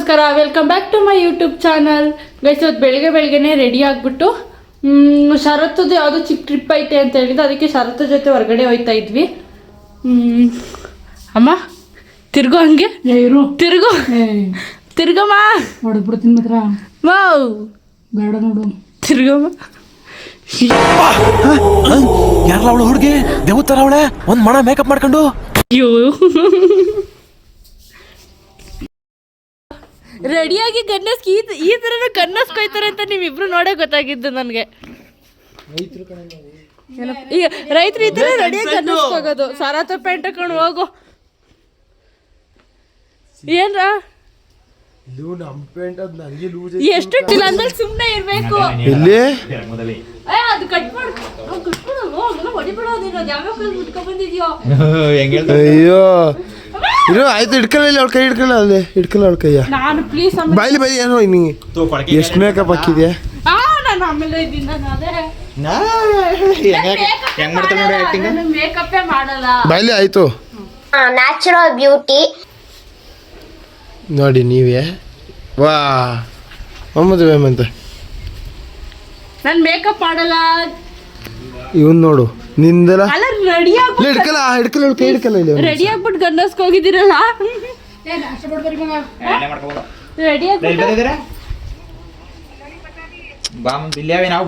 ನಮಸ್ಕಾರ welcome back to my YouTube channel guys ಇವತ್ತು ಬೆಳಿಗ್ಗೆ ಬೆಳಿಗ್ಗೆನೆ ರೆಡಿ ಆಗಿಬಿಟ್ಟು ಶರತ್ತದು ಯಾವುದೋ ಚಿಕ್ಕ ಟ್ರಿಪ್ ಐತೆ ಅಂತ ಹೇಳಿದ್ದು ಅದಕ್ಕೆ ಶರತ್ ಜೊತೆ ಹೊರಗಡೆ ಹೋಯ್ತಾ ಇದ್ವಿ. ಹ್ಮ್, ಅಮ್ಮ ತಿರ್ಗೋ ಹಂಗೆ? ಇರು. ತಿರ್ಗೋ. ತಿರ್ಗಮ್ಮ. ಹೊಡೆದ್ಬಿಡ್ತೀನಿ ಮಾತ್ರ. ವಾವ್. ಬೇಡ ನೋಡು. ತಿರ್ಗಮ್ಮ. ಯಾರಲ್ಲ ಅವಳು ಹುಡುಗಿ? ದೇವತರ ಅವಳೆ? ಒಂದು ಮಣ ಮೇಕಪ್ ಮಾಡ್ಕೊಂಡು? ಅಯ್ಯೋ. ರೆಡಿಯಾಗಿ ಗನ್ನಸ್ ಈ ಈ ಥರನೂ ಕನ್ನಸ್ ಕೊಯ್ತಾರೆ ಅಂತ ನೀವಿಬ್ರು ನೋಡೇ ಗೊತ್ತಾಗಿದ್ದು ನನಗೆ. ಈಗ ರೈತರು ಇದ್ರೆ ರೆಡಿಯಾಗಿ ಕನ್ನಸ್ ಹೋಗೋದು. ಸಾರಾತ ಪ್ಯಾಂಟ್ ಹಾಕೊಂಡು ಹೋಗು. ಏನ್ರ? ಎಷ್ಟು ಸುಮ್ಮನೆ ಇರಬೇಕು. ಇಲ್ಲಿ ಅದು ಕಟ್ ಮಾಡು. ಕಟ್ ನೀನು. ಬಂದಿದ್ಯೋ? ಅಯ್ಯೋ. ಇರು ಆಯ್ತು ಇಡ್ಕೊಳ್ಳ ಅವಳ ಕೈ ಇಡ್ಕೊಳ್ಳ ಅಲ್ಲಿ ಇಡ್ಕೊಳ್ಳ ಅವಳ ಕೈಯ. ನಾನು ಪ್ಲೀಸ್ ಬಾಯ್ಲಿ ಬಾಯಿ ಏನೋ ನೀ. ಎಷ್ಟು ಮೇಕಪ್ ಹಾಕಿದ್ಯಾ? ಆ ನಾನು ಆಮೇಲೆ ಇದ್ದೀನಿ ನಾನು. ಅದೇ ಹೆಂಗ್ ಮಾಡ್ತಾನೆ ನೋಡಿ ಆಕ್ಟಿಂಗ್ ಮೇಕಪ್ಪೇ ಮಾಡಲ್ಲ ಬಾಯ್ಲಿ ಆಯ್ತು. ನ್ಯಾಚುರಲ್ ಬ್ಯೂಟಿ ನೋಡಿ ನೀವೇ. ವಾ ಮೊಹಮ್ಮದ್ ಬೇಮಂತ ನಾನು ಮೇಕಪ್ ಮಾಡಲ್ಲ. ಇವನ್ ನೋಡು. ನಿಂದಲ್ಲ ಅಲ್ಲ ರೆಡಿ ಆಗ್ಬಿಟ್ಟು ಹಿಡ್ಕಲ್ಲ ಹಿಡ್ಕಲ್ಲ ಇವಳ ಕೈ ಹಿಡ್ಕಲ್ಲ ಇಲ್ಲಿ ಅವ್ನು. ರೆಡಿ ಆಗ್ಬಿಟ್ಟು ಹೋಗಿದ್ದೀರಲ್ಲ? ರೆಡಿ ಆಗ್ಬಿಟ್ಟು? ಬಾಮ್ ಇಲ್ಲವೇ ನಾವು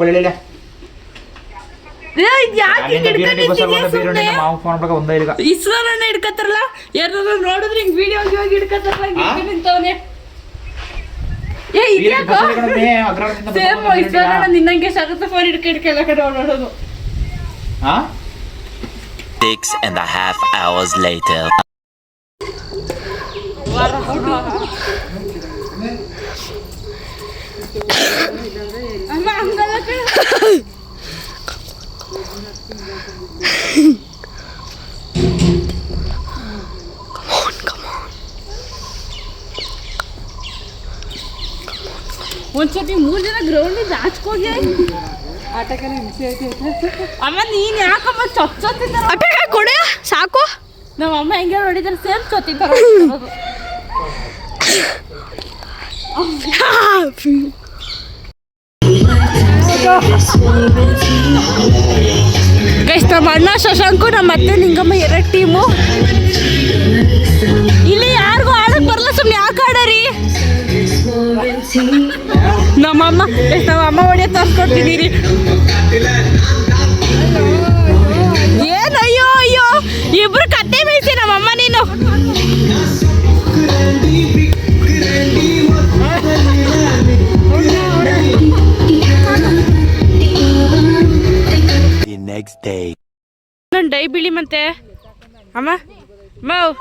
ಇಸ್ರೋನ ಹಿಡ್ಕತ್ತಾರಲ್ಲ? ಯಾರು ನೋಡಿದ್ರೆ ಹಿಂಗ್ ವಿಡಿಯೋ ಹೋಗಿ ಹಿಡ್ಕತ್ತಾರಲ್ಲ ಏ ಇದ್ಯಾಕೋ? ಸೇಮ್ ಇಸ್ರೋನ ನಿನ್ನಂಗೆ ಶರತ್ ಫೋನ್ ಹಿಡ್ಕ ಹಿಡ್ಕೆಲ್ಲ ಕಡೆ ಓಡಾಡೋದು ಹಾ Six and a half hours later. ಅಮ್ಮ ಹಂಗಲ್ಲ ಕಣೆ. ಒಂದ್ಸತಿ ಮೂರ್ ಜನ ಗ್ರೌಂಡ್ ಹಾಚ್ಕೋಗಿ ಅಮ್ಮ ನೀನ್ ಯಾಕಮ್ಮ ಕೊಡೆ ಸಾಕು. ನಮ್ಮ ಅಮ್ಮ ಹೆಂಗೆ ನೋಡಿದ್ರೆ ಸೇಮ್ ಚೊತ್ತಿ ತರ ಗೈಸ್ ನಮ್ಮ ಅಣ್ಣ ಶಶಾಂಕು ನಮ್ಮ ಅತ್ತೆ ನಿಂಗಮ್ಮ ಎರಡು ಟೀಮು ಇಲ್ಲಿ ಯಾರಿಗೂ ಆಡಕ್ ಬರಲ್ಲ ಸುಮ್ಮನೆ ಯಾಕೆ ಆಡರಿ? ನಮ್ಮಮ್ಮ ನಮ್ಮ ಅಮ್ಮ ಒಡೆಯ ತರ್ಸ್ಕೊಡ್ತಿದ್ದೀರಿ. ಏನು ಅಯ್ಯೋ ಅಯ್ಯೋ ಇಬ್ರು ಕತ್ತೆ ಮೇಯ್ಸಿ ನಮ್ಮಮ್ಮ ನೀನು. The next day. ಒಂದು ಡೈ ಬೀಳಿ ಮತ್ತೆ ಅಮ್ಮ ಮಾವ್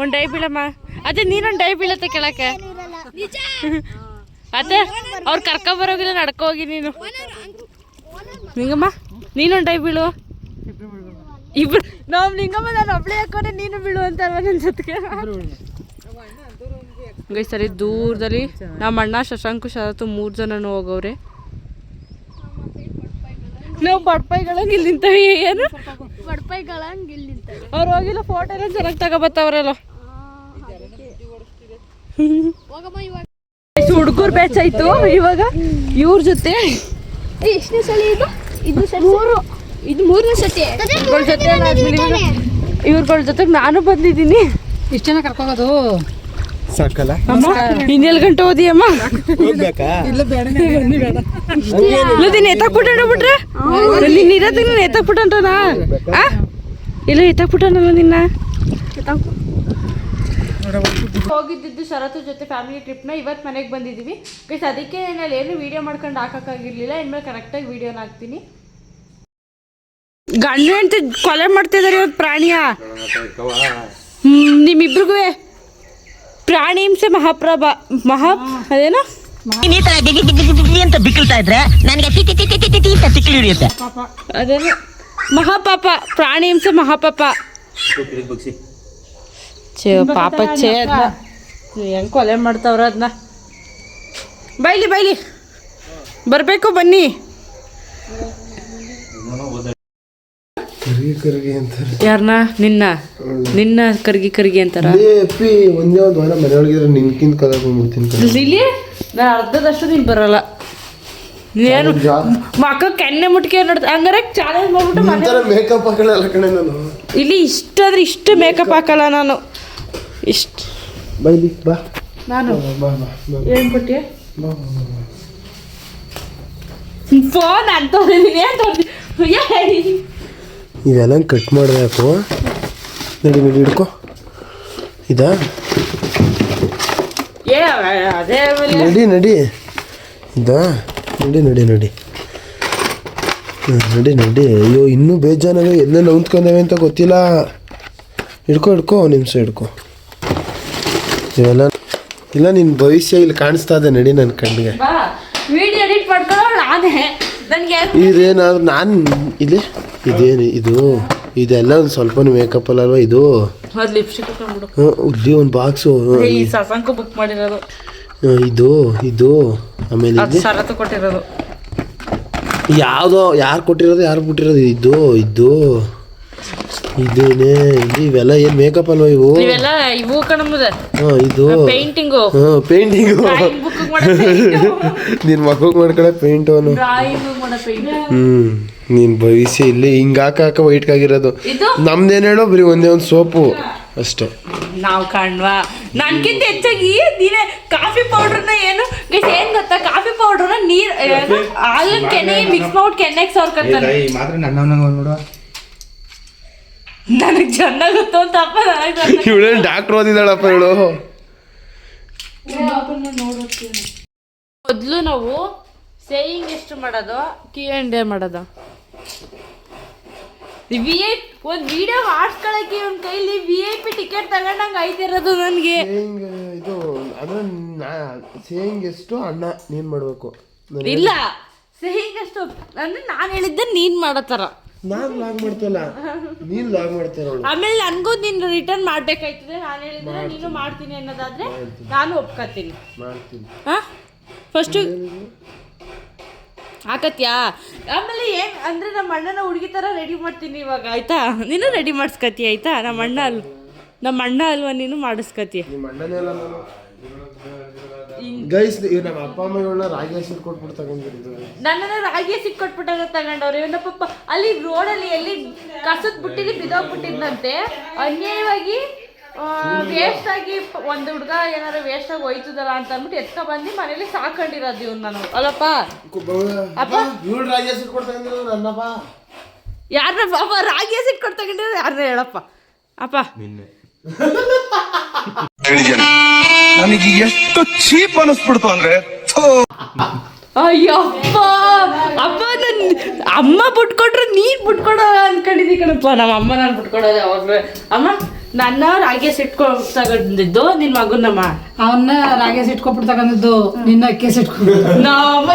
ಒಂದು ಡೈ ಬೀಳಮ್ಮ. ಅದೇ ನೀನೊಂದು ಡೈ ಬೀಳತ್ತೆ ಕೆಳಕ್ಕೆ. ಅದೇ ಅವ್ರು ಕರ್ಕೊಬರೋಗಿಲ್ಲ ನಡ್ಕೊ ಹೋಗಿ ನೀನು. ನಿಂಗಮ್ಮ ನೀನು ಟೈಪ್ ಬೀಳು. ಇಬ್ರು ನಾವು ನಿಂಗಮ್ಮ ನಾನು ಒಬ್ಳೆ ಹಾಕೊಂಡೆ ನೀನು ಬೀಳು ಅಂತ ನನ್ನ ಜೊತೆಗೆ? ಸರಿ ದೂರದಲ್ಲಿ ನಮ್ಮ ಅಣ್ಣ ಶಶಾಂಕು ಶರತ್ತು ಮೂರು ಜನನು ಹೋಗವ್ರೆ. ನಾವು ಬಡ್ಪೈಗಳಂಗೆ ಇಲ್ಲಿ ನಿಂತವಿ ಏನು? ಅವ್ರು ಹೋಗಿಲ್ಲ ಫೋಟೋ ಎಲ್ಲ ಚೆನ್ನಾಗಿ ತಗೋಬತ್ತವ್ರಲ್ಲ. ಹುಡುಗರು ಬ್ಯಾಚ್ ಆಯ್ತು ಇವಾಗ ಇವ್ರ ಜೊತೆ. ಎಷ್ಟನೇ ಸಲ ಇದು? ಇದು ಮೂರು. ಇದು ಮೂರನೇ ಸತಿ. ಇವ್ರ ಜೊತೆ ಇವ್ರಗಳ ಜೊತೆಗೆ ನಾನು ಬಂದಿದ್ದೀನಿ. ಇಷ್ಟು ಜನ ಕರ್ಕೋಗೋದು? ಸಾಕಲ್ಲ? ಅಮ್ಮ ಇನ್ನೆಲ್ ಗಂಟೆ ಓದಿ ಅಮ್ಮ? ಇಲ್ಲ ಬೇಡ ಬೇಡ ಇಲ್ಲ ನೀನು ಎತ್ತಾಕ್ಬಿಟ್ಟ ಬಿಟ್ರೆ ನೀನು ಎತ್ತಾಕ್ಬಿಟ್ಟಂಟನಾ ಆ? ಇಲ್ಲ ಎತ್ತಾಕ್ಬಿಟ್ಟನಲ್ಲ ನಿನ್ನ? ಹೋಗಿದ್ದಿದ್ದು ಶರತ್ತು ಜೊತೆ ಫ್ಯಾಮಿಲಿ ಟ್ರಿಪ್ನ ಇವತ್ತು ಮನೆಗೆ ಬಂದಿದ್ದೀವಿ ಗೈಸ್ ಅದಕ್ಕೆ ನಾನು ಏನು ವೀಡಿಯೋ ಮಾಡ್ಕೊಂಡು ಹಾಕೋಕ್ಕಾಗಿರ್ಲಿಲ್ಲ. ಇನ್ಮೇಲೆ ಕರೆಕ್ಟಾಗಿ ವೀಡಿಯೋನ ಹಾಕ್ತೀನಿ. ಗಂಡು ಅಂತ ಕೊಲೆ ಮಾಡ್ತಿದ್ದಾರೆ ಇವತ್ತು ಪ್ರಾಣಿಯ. ನಿಮ್ಮಿಬ್ರಿಗೂ ಪ್ರಾಣಿ ಹಿಂಸೆ ಮಹಾಪ್ರಭ ಮಹಾ ಅದೇನೋ? ಈ ತರ ಗಿಗಿ ಅಂತ ಬಿಕ್ಕಳ್ತಾ ಇದ್ರೆ ನನಗೆ ಟಿ ಟಿ ಟಿ ಟಿ ಟಿ ಟಿ ಟಿ ಅಂತ ತಿಕ್ಲಿ ಹಿಡಿಯುತ್ತೆ. ಅದೇನೋ? ಮಹಾಪಾಪ ಪ್ರಾಣಿ ಹಿಂಸೆ ಮಹಾಪಾಪ. ಛೇ ಪಾಪ ಅದನ್ನ ಹೆಂಗ್ ಕೊಲೆ ಮಾಡ್ತಾವ್ರ ಅದನ್ನ ಬೈಲಿ ಬೈಲಿ. ಬರಬೇಕು ಬನ್ನಿ. ಯಾರನ್ನ ನಿನ್ನ. ನಿನ್ನ ಕರ್ಗಿ ಕರ್ಗಿ ಅಂತಾರ. ಒಂದೇ ಒಂದು ವಾರ ಮನೆಯೊಳಗಿದ್ರೆ ನಿನ್ಕಿಂತ ಕಲರ್ ಬಂದ್ಬಿಡ್ತೀನಿ ಕಣೆ. ಇಲ್ಲಿ ನಾನು ಅರ್ಧದಷ್ಟು ನೀನು ಬರಲ್ಲ. ನೀನು ಮಕ್ಕ ಕೆನ್ನೆ ಮುಟ್ಕೆ ನೋಡ್ತಾ ಹಂಗಾರೆ ಚಾಲೆಂಜ್ ಮಾಡ್ಬಿಟ್ಟು ಮೇಕಪ್ ಹಾಕಲ್ಲ ಕಣೆ ನಾನು. ಇಲ್ಲಿ ಇಷ್ಟಾದ್ರೆ ಇಷ್ಟು ಮೇಕಪ್ ಹಾಕಲ್ಲ ನಾನು. ಇಷ್ಟು. ಬೈಲಿ ಬಾ. ನಾನು? ಬಾ ಬಾ ಬಾ ಏನು ಕೊಟ್ಟಿಯ? ಫೋನ್ ಅಂತ ಇವೆಲ್ಲ ಕಟ್ ಮಾಡಬೇಕು. ನಡಿ ನಡಿ ಹಿಡ್ಕೊ. ಇದಾ? ನಡಿ ನಡಿ. ಇದಾ? ನಡಿ ನಡಿ ನಡಿ. ನಡಿ ನಡಿ. ಅಯ್ಯೋ ಇನ್ನೂ ಬೇಜಾನಾಗ ಎಲ್ಲೆಲ್ಲ ಉಂತ್ಕೊಂಡೇವೆ ಅಂತ ಗೊತ್ತಿಲ್ಲ. ಹಿಡ್ಕೊ ಹಿಡ್ಕೊ ನಿಮ್ಸ ನಿಮಿಷ ಹಿಡ್ಕೊ. ಇವೆಲ್ಲ ಇಲ್ಲ ನಿನ್ನ ಭವಿಷ್ಯ ಇಲ್ಲಿ ಕಾಣಿಸ್ತಾ ಇದೆ ನಡಿ ನನ್ನ ಕಣ್ಣಿಗೆ. ಬಾ ವಿಡಿಯೋ ಎಡಿಟ್ ಮಾಡ್ಕೊಳ್ಳೋ ನಾನೇ. ನನಗೆ ಇದೇನಾದ್ರು ನಾನು ಇಲ್ಲಿ? ಇದೇನು ಇದು? ಇದೆಲ್ಲ ಒಂದು ಸ್ವಲ್ಪ ಮೇಕಪ್ ಅಲ್ವಾ ಇದು? ಅದು ಲಿಪ್ಸ್ಟಿಕ್ ಹಾಕೊಂಡ್ಬಿಡು. ಹ್ಮ್, ಇಲ್ಲಿ ಒಂದು ಬಾಕ್ಸು ಈ ಸಸಂಕು ಬುಕ್ ಮಾಡಿರೋದು. ಇದು ಇದು ಆಮೇಲೆ ಅದು ಇದು ಶರತ್ತು ಕೊಟ್ಟಿರೋದು. ಯಾವುದೋ ಯಾರು ಕೊಟ್ಟಿರೋದು ಯಾರು ಬಿಟ್ಟಿರೋದು? ಇದು ಇದು. ಇದೇನೆ? ಇದು ಇವೆಲ್ಲ ಏನ್ ಮೇಕಪ್ ಅಲ್ವಾ ಇವು? ಇವೆಲ್ಲ ಇವು ಕಣಮದ ಹಾಂ ಇದು. ಪೇಂಟಿಂಗು ಪೇಂಟಿಂಗ್ ಪೇಂಟಿಂಗು ನಿನ್ನ ಮಗುಗೆ ಮಾಡ್ಕೊಳ್ಳೋ ಪೇಂಟ್ ಅವನು. ಡ್ರಾಯಿಂಗ್ ನಿನ್ ಭವಿಷ್ಯ ಇಲ್ಲಿ ಹಿಂಗೆ ಹಾಕ ಹಾಕ ವೈಟ್ಗಾಗಿರೋದು ಇದು? ನಮ್ದೇನ್ ಹೇಳೋ ಬರೀ ಒಂದೇ ಒಂದು ಸೋಪು. ಅಷ್ಟೇ. ನಾವು ಕಾಣ್ವಾ. ನನ್ಗಿಂತ ಹೆಚ್ಚಾಗಿ ದಿನ ಕಾಫಿ ಪೌಡರ್ನ ಏನು? ಗೈಸ್ ಏನ್ ಗೊತ್ತಾ? ಕಾಫಿ ಪೌಡ್ರನ್ನ ನೀರ್ ಹಾಲಿನ ಕೆನೆ ಮಿಕ್ಸ್ ಮಾಡ್ಬಿಟ್ಟು ಕೆನೆಗೆ ಸೋರ್ಕಂತಾನೆ. ಮಾತ್ರ ನನ್ನ ನೋಡುವ ನನಗ್ ಚೆನ್ನಾಗಿ ಗೊತ್ತು ಅಂತ ಅಪ್ಪ ನನಗೆ. ಇವಳೇನು ಡಾಕ್ಟ್ರ್ ಓದಿದಾಳಪ್ಪ ಇವಳು? ಮೊದಲು ನಾವು ಸೇಯಿಂಗ್ ಎಷ್ಟು ಮಾಡೋದು ಕಿ ಅಂಡ್ ಡೇ ಮಾಡೋದು. ವಿ ಐ ಒಂದು ವಿಡಿಯೋ ಮಾಡ್ಸ್ಕೊಳಕ್ಕೆ ಅವನ ಕೈಲಿ ವಿ ಐ ಪಿ ಟಿಕೆಟ್ ತಗೊಂಡಂಗೆ ಐತಿರೋದು ನನಗೆ. ಸೇಯಿಂಗ್ ಇದು ಅಂದ್ರೆ ಸೇಯಿಂಗ್ ಎಷ್ಟು ಅಣ್ಣ ನೀನು ಮಾಡಬೇಕು? ಇಲ್ಲ ಸೇಯಿಂಗ್ ಎಷ್ಟು ಅಂದ್ರೆ ನಾನು ಹೇಳಿದ್ದೆ ನೀನು ಮಾಡೋ ಥರ. ನಾನು ಲಾಗ್ ಮಾಡ್ತಲ್ಲ ನೀನ್ ಲಾಗ್ ಮಾಡ್ತೀರ ಅವಳು. ಆಮೇಲೆ ನನಗೂ ನೀನು ರಿಟರ್ನ್ ಮಾಡ್ಬೇಕಾಯ್ತದೆ. ನಾನು ಹೇಳಿದ್ರೆ ನೀನು ಮಾಡ್ತೀನಿ. ಅನ್ನೋದಾದ್ರೆ ನಾನು ಒಪ್ಕೋತೀನಿ ಮಾಡ್ತೀನಿ. ಹಾ? ಫಸ್ಟು ಹಾಕತ್ಯಾ? ಆಮೇಲೆ ಏನ್ ಅಂದ್ರೆ ನಮ್ಮ ಅಣ್ಣನ ಹುಡುಗಿ ಥರ ರೆಡಿ ಮಾಡ್ತೀನಿ ಇವಾಗ ಆಯ್ತಾ? ನೀನು ರೆಡಿ ಮಾಡಿಸ್ಕತಿ ಆಯ್ತಾ? ನಮ್ಮ ಅಣ್ಣ ಅಲ್ ನಮ್ಮ ಅಣ್ಣ ಅಲ್ವಾ ನೀನು ಮಾಡಿಸ್ಕತಿ ನಿಮ್ಮ ಅಣ್ಣನೇ ಅಲ್ಲ ನಾನು. ಗೈಸ್ ಇವ್ ನಮ್ಮ ಅಪ್ಪ ಅಮ್ಮ ಇವಳ ರಾಗಿ ಹಸಿಟ್ಟು ಕೊಟ್ಬಿಟ್ಟು ತಗೊಂಡಿದ್ದು ನನ್ನನ್ನ ರಾಗಿ ಸಿಕ್ಕೊಟ್ಬಿಟ್ಟಾಗ ತಗೊಂಡವ್ರು. ಇವನ ಪಾಪ ಅಲ್ಲಿ ರೋಡಲ್ಲಿ ಎಲ್ಲಿ ಕಸದ ಬುಟ್ಟಿಲಿ ಬಿದ್ದೋಗ್ಬಿಟ್ಟಿದ್ನಂತೆ ಅನ್ಯಾಯವಾಗಿ ವೇಸ್ಟ್ ಆಗಿ ಒಂದು ಹುಡುಗ ಏನಾರು ವೇಸ್ಟ್ ಆಗಿ ಹೋಯ್ತದಲ್ಲ ಅಂತ ಅಂದ್ಬಿಟ್ಟು ಎತ್ಕ ಬಂದು ಮನೇಲಿ ಸಾಕೊಂಡಿರೋದು ಇವ್ನು ನಾನು. ಅಲ್ಲಪ್ಪ. ಅಪ್ಪ. ಇವಳು ರಾಗಿ ಹಸಿಟ್ಟು ಕೊಟ್ಟು ತಗೊಂಡಿರೋ ನನ್ನಪ್ಪ. ಯಾರನ್ನ ಪಾಪ ರಾಗಿ ಸಿಟ್ ಕೊಟ್ಟು ತಗೊಂಡಿರೋ ಯಾರನ್ನ ಹೇಳಪ್ಪ. ಅಪ್ಪ. ನನಗೆ ಎಷ್ಟು ಚೀಪ್ ಅನಿಸ್ಬಿಡ್ತು ಅಂದ್ರೆ ಅಯ್ಯಪ್ಪ ಅಪ್ಪ. ನನ್ ಅಮ್ಮ ಬಿಟ್ಕೊಟ್ರೆ ನೀನ್ ಬಿಟ್ಕೊಡೋ ಅನ್ಕೊಂಡಿದ್ದಿ ಕಣಪ್ಪ. ನಮ್ಮ ಅಮ್ಮ ನಾನು ಬಿಟ್ಕೊಡೋದೆ ಯಾವಾಗ್ಲೂ. ಅಮ್ಮ ನನ್ನ ರಾಗಿ ಸಿಟ್ಕೊ ತಗೊಂಡಿದ್ದು ನಿನ್ ಮಗುನಮ್ಮ. ಅವನ್ನ ರಾಗೇಶ್ ಇಟ್ಕೊಬಿಟ್ಟು ತಗೊಂಡಿದ್ದು ನಿನ್ನ ಅಕ್ಕಿ ಇಟ್ಕೊಂಡು ನಮ್ಮ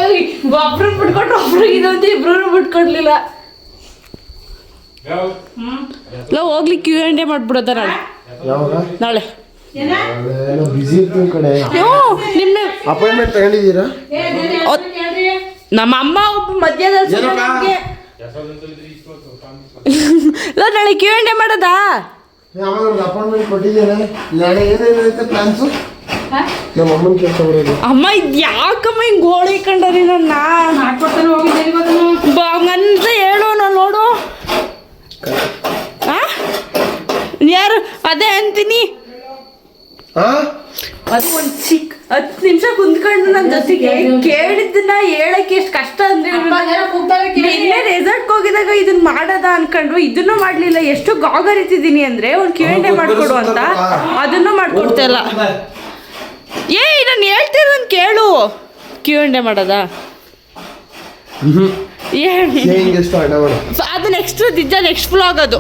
ಒಬ್ರು ಬಿಟ್ಕೊಟ್ರು ಒಬ್ರು ಇದಂತ ಇಬ್ರು ಬಿಟ್ಕೊಡ್ಲಿಲ್ಲ. ಹ್ಮ್? ಹೋಗ್ಲಿ ಕ್ಯೂ ಅಂಡ್ ಎ ಮಾಡ್ಬಿಡೋದ ನಾಳೆ. ನಾಳೆ. ಬಿಸಿ ಕಡೆ ನಿಮ್ಮ ಅಪಾಯಿಂಟ್ಮೆಂಟ್ ತಗೊಂಡಿದ್ದೀರಾ? ನಮ್ಮ ಅಮ್ಮ ಒಬ್ಬ ಮಧ್ಯದಲ್ಲಿ ನಾಳೆ ಕ್ಯೂ ಅಂಡ್ ಮಾಡೋದಾ? ಅಪಾಯಿಂಟ್ಮೆಂಟ್ ನಾಳೆ ಏನೇನೈತೆ ಪ್ಲಾನ್ಸು ನಮ್ಮ ಅಮ್ಮನ ಕೆಲಸ ಬರೋದು. ಅಮ್ಮ ಇದ್ಯಾಕಮ್ಮ ಹಿಂಗ್ ಗೋಳಿ ಕಂಡರಿ ನನ್ನ? ಹಂಗಂತ ಹೇಳು ನಾನು ನೋಡು. ಆ? ಯಾರು? ಅದೇ ಅಂತೀನಿ. ಅದು ಒಂದ್ ಚಿಕ್ಕ ಹತ್ತು ನಿಮಿಷ ಕುಂತ್ಕೊಂಡು ನನ್ನ ಜೊತೆಗೆ ಕೇಳಿದ್ದನ್ನ ಹೇಳಕ್ಕೆ ಎಷ್ಟು ಕಷ್ಟ ಅಂದ್ರೆ ಇಲ್ಲೇ ರೆಸಾರ್ಟ್ ಹೋಗಿದಾಗ ಇದನ್ನ ಮಾಡದ ಅನ್ಕೊಂಡ್ರು ಇದನ್ನು ಮಾಡ್ಲಿಲ್ಲ ಎಷ್ಟು ಗಾಗರಿತಿದ್ದೀನಿ ಅಂದ್ರೆ ಒಂದು ಕಿವಿಂಡೆ ಮಾಡ್ಕೊಡು ಅಂತ ಅದನ್ನು ಮಾಡ್ಕೊಡ್ತಾ ಇಲ್ಲ. ಏ ನಾನು ಹೇಳ್ತಿರೋದನ್ನ ಕೇಳು. ಕಿವಿಂಡೆ ಮಾಡೋದ? ಸೊ ಅದು ನೆಕ್ಸ್ಟ್ ನಿಜ ನೆಕ್ಸ್ಟ್ ಫ್ಲಾಗ್ ಅದು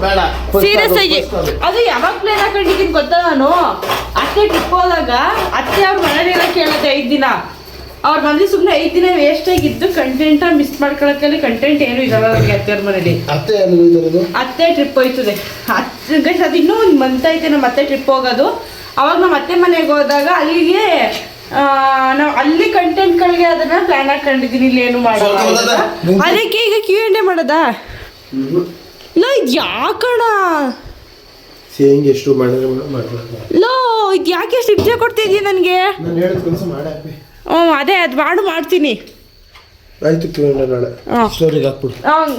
ಸೀರಿಯಸ್ ಆಗಿ. ಅದು. ಯಾವಾಗ ಪ್ಲೇನ್ ಹಾಕೊಂಡಿದ್ದೀನಿ ಗೊತ್ತಾ ನಾನು? ಅತ್ತೆ ಟ್ರಿಪ್ ಹೋದಾಗ ಅತ್ತೆ ಅವ್ರ ಮನೇಲಿರೋ ಕೇಳುತ್ತೆ ಐದು ದಿನ. ಅವ್ರ ಮನೇಲಿ ಸುಮ್ಮನೆ ಐದು ದಿನ ವೇಸ್ಟ್ ಆಗಿದ್ದು ಕಂಟೆಂಟ ಮಿಸ್ ಮಾಡ್ಕೊಳಕ್ಕೆ ಕಂಟೆಂಟ್ ಏನು ಇರಲ್ಲ ನನಗೆ ಮನೇಲಿ. ಅತ್ತೆ ಎಲ್ಲಿ ಹೋಯ್ತಿರೋದು ಅತ್ತೆ ಟ್ರಿಪ್ ಹೋಯ್ತದೆ. ಅತ್ತೆ ಅದು ಇನ್ನೂ ಒಂದು ಮಂತ್ ಐತೆ ನಮ್ಮ ಅತ್ತೆ ಟ್ರಿಪ್ ಹೋಗೋದು. ಅವಾಗ ನಮ್ಮ ಅತ್ತೆ ಮನೆಗೆ ಹೋದಾಗ ಅಲ್ಲಿಗೆ ನಾವು ಅಲ್ಲಿ ಕಂಟೆಂಟ್ಗಳಿಗೆ ಅದನ್ನ ಪ್ಲಾನ್ ಹಾಕೊಂಡಿದ್ದೀನಿ ಇಲ್ಲಿ ಏನು ಮಾಡೋದು ಅದಕ್ಕೆ ಈಗ ಕ್ಯೂ ಎಂಡ್ ಮಾಡೋದಾ? ಲೋ ಇದು ಯಾಕಣ ಸೇಂಗ್ ಎಷ್ಟು ಮಾಡಿದ್ರೆ ಲೋ ಇದು ಯಾಕೆ ಎಷ್ಟು ಹಿಂಸೆ ಕೊಡ್ತಿದ್ಯಾ ನನಗೆ? ನಾನು ಹೇಳಿದ ಕೆಲಸ ಮಾಡಾಕ್ಬಿ ಹ್ಞೂ ಅದೇ ಅದು ಮಾಡು ಮಾಡ್ತೀನಿ. ಆಯ್ತು ಕಿವಣ್ಣ ನಾಳೆ. ಹಾಂ. ಸ್ಟೋರಿಗೆ ಹಾಕ್ಬಿಡು.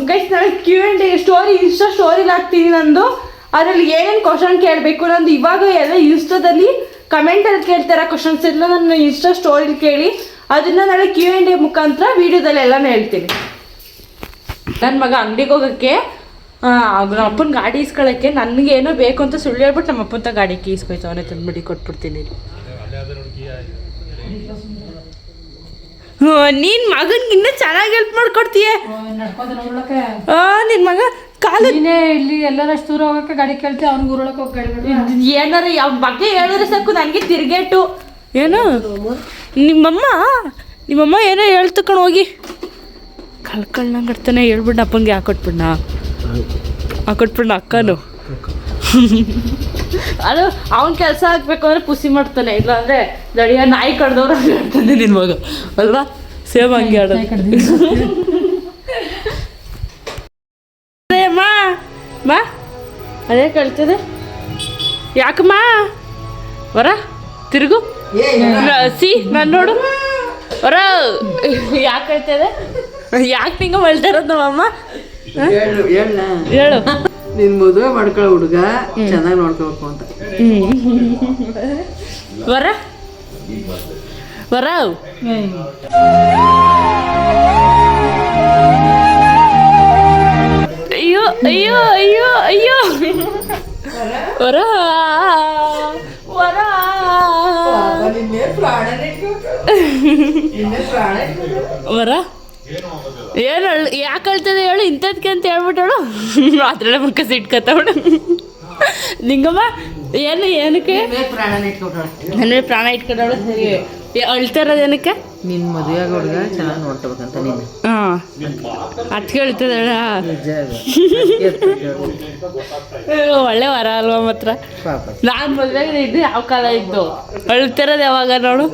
ಗೈಸ್ ನಾಳೆ ಕ್ಯೂ ಆ್ಯಂಡ್ ಸ್ಟೋರಿ ಇನ್ಸ್ಟಾ ಸ್ಟೋರಿಗೆ ಹಾಕ್ತೀನಿ ನಂದು. ಅದರಲ್ಲಿ ಏನೇನು ಕ್ವಶನ್ ಕೇಳಬೇಕು ನಂದು ಇವಾಗ ಎಲ್ಲ ಇನ್ಸ್ಟಾದಲ್ಲಿ ಕಮೆಂಟಲ್ಲಿ ಕೇಳ್ತಾರ ಕ್ವಶನ್ಸ್ ಎಲ್ಲ ನನ್ನ ಇನ್ಸ್ಟಾ ಸ್ಟೋರಿಲಿ ಕೇಳಿ. ಅದನ್ನ ನಾಳೆ ಕ್ಯೂ ಆ್ಯಂಡ್ ಎ ಮುಖಾಂತರ ವಿಡಿಯೋದಲ್ಲಿ ಎಲ್ಲನೂ ಹೇಳ್ತೀನಿ. ನನ್ನ ಮಗ ಅಂಗಡಿಗೆ ಹೋಗೋಕ್ಕೆ ನಮ್ಮ ಅಪ್ಪನ ಗಾಡಿ ಇಸ್ಕೊಳ್ಳೋಕ್ಕೆ ನನಗೇನೋ ಬೇಕು ಅಂತ ಸುಳ್ಳು ಹೇಳ್ಬಿಟ್ಟು ನಮ್ಮ ಅಪ್ಪನ ಗಾಡಿ ಕೀ ಇಸ್ಕೊಯ್ತು ಅವನೇ ತಂದ್ಬಿಟ್ಟು ಕೊಟ್ಬಿಡ್ತೀನಿ. ನೀನು ಮಗನಿಗೆ ಇನ್ನೂ ಚೆನ್ನಾಗಿ ಹೆಲ್ಪ್ ಮಾಡ್ಕೊಡ್ತೀಯ? ನಿನ್ ಮಗ ಕಾಲ ನೀನೇ ಇಲ್ಲಿ ಎಲ್ಲರಷ್ಟು ದೂರ ಹೋಗಕ್ಕೆ ಗಾಡಿ ಕೇಳ್ತಿ ಅವ್ನಿಗೆ ಉರುಳಕ್ಕೆ ಹೋಗಿ ಗಾಡಿ ಏನಾರ ಯಾವ ಬಗ್ಗೆ ಹೇಳಿದ್ರೆ ಸಾಕು ನನಗೆ ತಿರ್ಗೇಟು. ಏನು? ನಿಮ್ಮಮ್ಮ? ನಿಮ್ಮಮ್ಮ ಏನೋ ಹೇಳ್ತಕೊಂಡು ಹೋಗಿ. ಕಳ್ಕಳ್ನಂಗೆ ಇರ್ತಾನೆ ಹೇಳ್ಬಿಡ ಅಪ್ಪನಿಗೆ ಹಾಕೊಟ್ಬಿಡ್ನ? ಹಾಕೊಟ್ಬಿಡ್ನ ಅಕ್ಕನು? ಅದು ಅವ್ನ ಕೆಲಸ ಹಾಕ್ಬೇಕು ಅಂದ್ರೆ ಪುಸಿ ಮಾಡ್ತಾನೆ ಇಲ್ಲ ಅಂದ್ರೆ ದಡಿಯ ನಾಯಿ ಕಡ್ದವ್ರು ಹೇಳ್ತಾನೆ ನಿನ್ನ ಮಗ ಅಲ್ವಾ? ಸೇಮ್ ಹಂಗೆ ಆಡೋದು. ಅದೇ ಕಳ್ತದೆ. ಯಾಕಮ್ಮ? ವರ ತಿರುಗು. ಸಿ ನಾನು ನೋಡು. ವರ ಯಾಕೆ ಕಳ್ತದೆ ಯಾಕೆ ನಿಂಗೆ ಹೇಳ್ತಾ ಇರೋದು ನಮ್ಮಮ್ಮ ಹೇಳು ನಿನ್ ಮದುವೆ ಮಾಡ್ಕೊಳ್ಳೋ ಹುಡುಗ ಚೆನ್ನಾಗಿ ನೋಡ್ಕೋಬೇಕು ಅಂತ. ಬರ ವರ? ಅಯ್ಯೋ ಅಯ್ಯೋ ಅಯ್ಯೋ. ವರ. ವರ. ವರ. ಏನು ಯಾಕೆ ಹೇಳ್ತದೆ ಹೇಳು ಇಂಥದ್ಕೆ ಅಂತ ಹೇಳ್ಬಿಟ್ಟಳು. ಅದ್ರಲ್ಲೇ ಮುಖ ಸಿಟ್ಕತ್ತವಳು ನಿಂಗಮ್ಮ ಏನು ಏನಕ್ಕೆ? ನನ್ನ ಪ್ರಾಣ ಇಟ್ಕೊಂಡವಳು ಸರಿ ಏ, ಅಳ್ತಾ ಇರೋದು ಏನಕ್ಕೆ? ನಿನ್ ಮದುವೆ ಆಗೋ ಹುಡುಗ ಚೆನ್ನಾಗಿ ನೋಡ್ಕೋಬೇಕಂತ ನೀನು. ಹಾಂ. ಒಳ್ಳೆ ವರ ಅಲ್ವಾ ಮಾತ್ರ? ನಾನು ಮದುವೆ ಇದ್ದು ಯಾವ ಕಾಲ ಇದ್ದು? ಅಳ್ತಿರೋದು ಯಾವಾಗ ನೋಡು?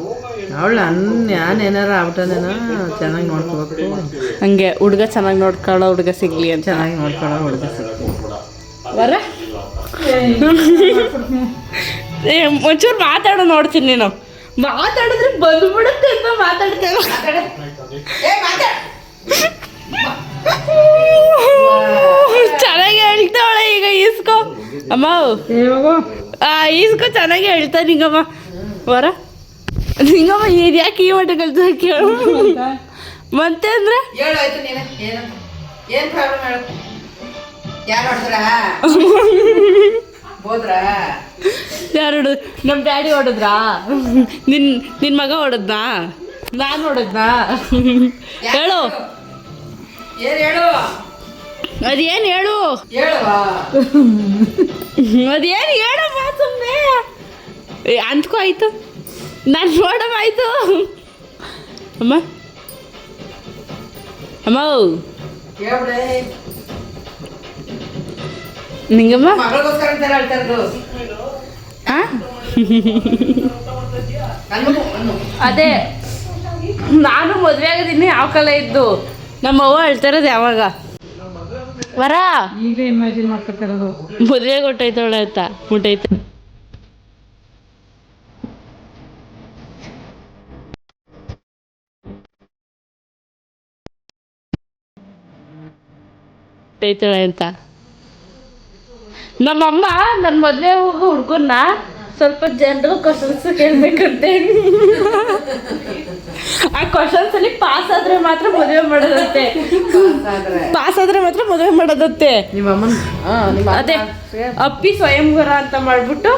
ಅವಳು ನನ್ ನಾನು ಏನಾರ ಆಗ್ಬಿಟ್ಟನೇನೋ ಚೆನ್ನಾಗಿ ನೋಡ್ಕೋಬೇಕು. ಹಂಗೆ ಹುಡುಗ ಚೆನ್ನಾಗಿ ನೋಡ್ಕೊಳ್ಳೋ ಹುಡುಗ ಸಿಗ್ಲಿ ಅಂತ. ಚೆನ್ನಾಗಿ ನೋಡ್ಕೊಳ್ಳೋ ಹುಡುಗ ಸಿಗ್ಲಿ. ವರ? ಏ ಒಂಚೂರು ಮಾತಾಡೋ ನೋಡ್ತೀನಿ ನೀನು. ಮಾತಾಡಿದ್ರೆ ಬಂದ್ಬಿಡುತ್ತೆ ಅಂತ ಮಾತಾಡ್ತೇವೆ ಚೆನ್ನಾಗಿ ಹೇಳ್ತಾವಳೆ ಈಗ ಈಸ್ಕೊ. ಅಮ್ಮ ಆ ಇಸ್ಕೋ ಚೆನ್ನಾಗಿ ಹೇಳ್ತಾ ನಿಂಗಮ್ಮ. ವರ? ನಿಂಗಮ್ಮ ಇದು ಯಾಕೆ ಈ ಮಟ್ಟ ಕಲ್ತ ಕೇಳು. ಮತ್ತೆ ಅಂದ್ರೆ? ಯಾರು ಹೊಡೆದ್ ನಮ್ಮ ಡ್ಯಾಡಿ ಹೊಡೆದ್ರಾ? ನಿನ್ ನಿನ್ ಮಗ ಹೊಡೆದ್ನಾ? ನಾನು ಹೊಡೆದ್ನಾ? ಹೇಳು. ಅದೇನು ಹೇಳು? ಅದೇನು ಹೇಳಮ್ಮ ಸುಮ್ಮನೆ ಅಂದ್ಕೋ ಆಯ್ತು. ನಾನು ನೋಡಮ್ಮ ಆಯ್ತು. ಅಮ್ಮ. ಅಮ್ಮ ನಿಂಗಮ್ಮ? ಅದೇ. ನಾನು ಮದುವೆ ಆಗದಿನಿ ಯಾವ ಕಾಲ ಇದ್ದು? ನಮ್ಮ ಅವ್ವ ಹೇಳ್ತಾರದು ಯಾವಾಗ? ವರ? ಈಗಲೇ ಇಮ್ಯಾಜಿನ್ ಮಾಡ್ಕೊತಿರೋದು. ಮದುವೆ ಕೊಟ್ಟೈತವಳೆ ಅಂತ ಮುಟ್ಟೈತೆ ಐತಳೆ ಅಂತ. ನಮ್ಮಮ್ಮ ನನ್ನ ಮೊದಲೇ ಹುಡುಗನ್ನ ಸ್ವಲ್ಪ ಜನರು ಕ್ವಶನ್ಸ್ ಕೇಳ್ಬೇಕಂತೆ. ಆ ಕ್ವಶನ್ಸ್ ಅಲ್ಲಿ ಪಾಸ್ ಆದ್ರೆ ಮಾತ್ರ ಮದುವೆ ಮಾಡೋದತ್ತೆ. ಪಾಸ್ ಆದ್ರೆ ಮಾತ್ರ ಮದುವೆ ಮಾಡೋದತ್ತೆ. ಅದೇ ಅಪ್ಪಿ ಸ್ವಯಂವರ ಅಂತ ಮಾಡ್ಬಿಟ್ಟು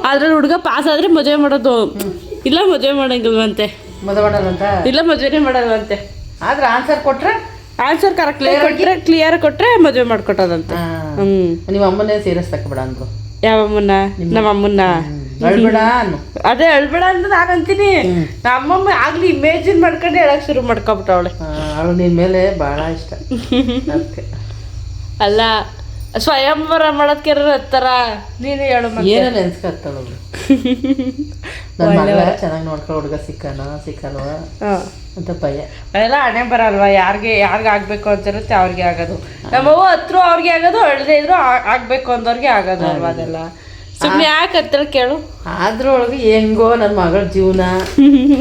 ಅದ್ರಲ್ಲಿ ಹುಡುಗ ಪಾಸ್ ಆದ್ರೆ ಮದುವೆ ಮಾಡೋದು. ಇಲ್ಲ ಮದುವೆ ಮಾಡಂಗಿಲ್ವಂತೆ. ಇಲ್ಲ ಮದುವೆನೇ ಮಾಡಲ್ವಂತೆ. ಆದ್ರೆ ಆನ್ಸರ್ ಕೊಟ್ರೆ? ಆನ್ಸರ್ ಕರೆಕ್ಟ್ ಕೊಟ್ರೆ ಕ್ಲಿಯರ್ ಕೊಟ್ರೆ ಮದುವೆ ಮಾಡ್ಕೊಟ್ಟದಂತೆ. ಹ್ಮ್. ನಿಮ್ಮ ಅಮ್ಮನೇ ಸೇರಿಸ್ತಕ್ಕ ಬಿಡ ಅಂದ್ರು. ಯಾವ ಅಮ್ಮನ್ನ ನಮ್ಮ ಅಮ್ಮನ್ನ ಅಳ್ಬೇಡ ಅನ್ನು. ಅದೇ ಹೇಳ್ಬೇಡ ಅಂತ ನಾನು ಅಂತೀನಿ ನಮ್ಮಮ್ಮ ಆಗ್ಲಿ ಇಮೇಜಿನ್ ಮಾಡ್ಕೊಂಡು ಹೇಳಕ್ ಶುರು ಮಾಡ್ಕೊಬಿಟ್ಟವಳೆ ಅವಳು. ನಿನ್ನ ಮೇಲೆ ಬಹಳ ಇಷ್ಟ. ಅದಕ್ಕೆ ಅಲ್ಲ ಸ್ವಯಂವರ ಮಾಡೋದಕ್ಕೆ ಹತ್ತಾರ. ನೀನು ಹೇಳು. ಏನೋ ನನ್ನ ಮಗಳ ಚೆನ್ನಾಗಿ ನೋಡ್ಕೊಂಡು ಹುಡುಗ ಸಿಕ್ಕನ ಸಿಕ್ಕಲ್ವಾ ಅಂತ ಭಯ. ಅದೆಲ್ಲ ಹಣೆ ಬರಲ್ವಾ? ಯಾರಿಗೆ ಯಾರಿಗೆ ಆಗಬೇಕು ಅಂತಿರುತ್ತೆ ಅವ್ರಿಗೆ ಆಗೋದು. ನಮ್ಮವ್ವ ಹತ್ರ ಅವ್ರಿಗೆ ಆಗೋದು ಅಳದೆ ಇದ್ರು ಆಗ್ಬೇಕು ಅಂದವ್ರಿಗೆ ಆಗೋದು ಅಲ್ವಾ ಅದೆಲ್ಲ? ಸುಮ್ಮನೆ ಯಾಕೆ ಹತ್ತಿರ ಕೇಳು. ಅದ್ರೊಳಗೆ ಹೆಂಗೋ ನನ್ನ ಮಗಳ ಜೀವನ.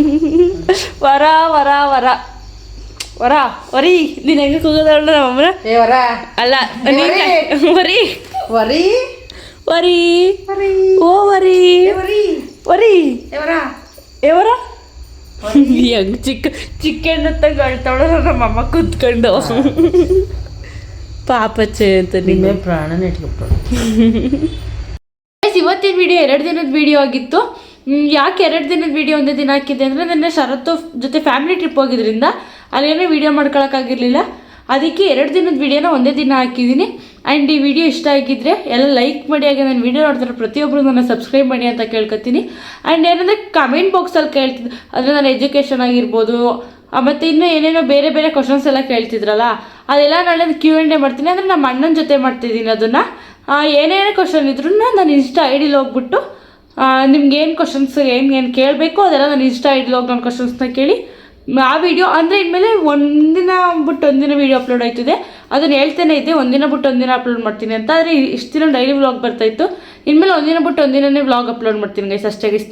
ವರ ವರ ವರ. ವರ ವರಿ. ನೀನು ಹೆಂಗೆ ಕೂಗೋದಳು ನಮ್ಮಮ್ಮನ ಏ ವರ. ಅಲ್ಲ ವರಿ. ವರಿ. ವರಿ. ವರಿ. ಓ ವರಿ. ವರಿ. ವರಿ. ಎವರ ಎವರ ಹೆಂಗ್ ಚಿಕ್ಕ ಚಿಕ್ಕಣ್ಣ ತಂಗ ಅಮ್ಮ ನಮ್ಮಮ್ಮ ಪಾಪ ಚೇ ಅಂತ ನಿನ್ನೆ ಪ್ರಾಣನ ಇಟ್ಕೊಪ್ಪ ಇವತ್ತಿನ ವಿಡಿಯೋ, ಎರಡು ದಿನದ ವಿಡಿಯೋ ಆಗಿತ್ತು. ಯಾಕೆ ಎರಡು ದಿನದ ವಿಡಿಯೋ ಒಂದೇ ದಿನ ಹಾಕಿದ್ದೆ ಅಂದರೆ ನನ್ನ ಶರತ್ತು ಜೊತೆ ಫ್ಯಾಮಿಲಿ ಟ್ರಿಪ್ ಹೋಗಿದ್ರಿಂದ ಅಲ್ಲೇನೋ ವಿಡಿಯೋ ಮಾಡ್ಕೊಳಕ್ಕಾಗಿರಲಿಲ್ಲ. ಅದಕ್ಕೆ ಎರಡು ದಿನದ ವಿಡಿಯೋನ ಒಂದೇ ದಿನ ಹಾಕಿದ್ದೀನಿ. ಆ್ಯಂಡ್ ಈ ವಿಡಿಯೋ ಇಷ್ಟ ಆಗಿದ್ದರೆ ಎಲ್ಲ ಲೈಕ್ ಮಾಡಿ, ಹಾಗೆ ನಾನು ವಿಡಿಯೋ ನೋಡ್ತಾರೆ ಪ್ರತಿಯೊಬ್ಬರು ನನ್ನ ಸಬ್ಸ್ಕ್ರೈಬ್ ಮಾಡಿ ಅಂತ ಕೇಳ್ಕೊತೀನಿ. ಆ್ಯಂಡ್ ಏನಂದರೆ ಕಮೆಂಟ್ ಬಾಕ್ಸಲ್ಲಿ ಕೇಳ್ತಿದ್ದು ಅಂದರೆ ನಾನು ಎಜುಕೇಷನ್ ಆಗಿರ್ಬೋದು ಮತ್ತು ಇನ್ನೂ ಏನೇನೋ ಬೇರೆ ಬೇರೆ ಕ್ವಶನ್ಸ್ ಎಲ್ಲ ಕೇಳ್ತಿದ್ರಲ್ಲ, ಅದೆಲ್ಲ ನಾಳೆ ಕ್ಯೂ ಎಂಡೆ ಮಾಡ್ತೀನಿ. ಅಂದರೆ ನಮ್ಮ ಅಣ್ಣನ ಜೊತೆ ಮಾಡ್ತಿದ್ದೀನಿ ಅದನ್ನು. ಏನೇನೇ ಕ್ವಶನ್ ಇದ್ರೂ ನಾನು ಇನ್ಸ್ಟಾ ಐ ಡಿಲಿ ಹೋಗ್ಬಿಟ್ಟು ನಿಮ್ಗೆ ಏನು ಕ್ವಶನ್ಸ್ ಏನು ಏನು ಕೇಳಬೇಕು ಅದೆಲ್ಲ ನಾನು ಇನ್ಸ್ಟಾ ಐ ಡಿಲಿ ಹೋಗಿ ನನ್ನ ಕ್ವಶನ್ಸ್ನ ಕೇಳಿ. ಆ ವಿಡಿಯೋ ಅಂದರೆ ಇನ್ಮೇಲೆ ಒಂದಿನ ಬಿಟ್ಟು ಒಂದಿನ ವೀಡಿಯೋ ಅಪ್ಲೋಡ್ ಆಯ್ತಿದೆ. ಅದನ್ನು ಹೇಳ್ತಾನೆ ಇದ್ದೆ, ಒಂದಿನ ಬಿಟ್ಟು ಒಂದಿನ ಅಪ್ಲೋಡ್ ಮಾಡ್ತೀನಿ ಅಂತ. ಆದರೆ ಇಷ್ಟು ದಿನ ಡೈಲಿ ವ್ಲಾಗ್ ಬರ್ತಾಯಿತ್ತು ಇನ್ಮೇಲೆ ಒಂದಿನ ಬಿಟ್ಟು ಒಂದಿನೇ ವ್ಲಾಗ್ ಅಪ್ಲೋಡ್ ಮಾಡ್ತೀನಿ ಗೈಸ್ ಅಷ್ಟೇ ಇಷ್ಟ.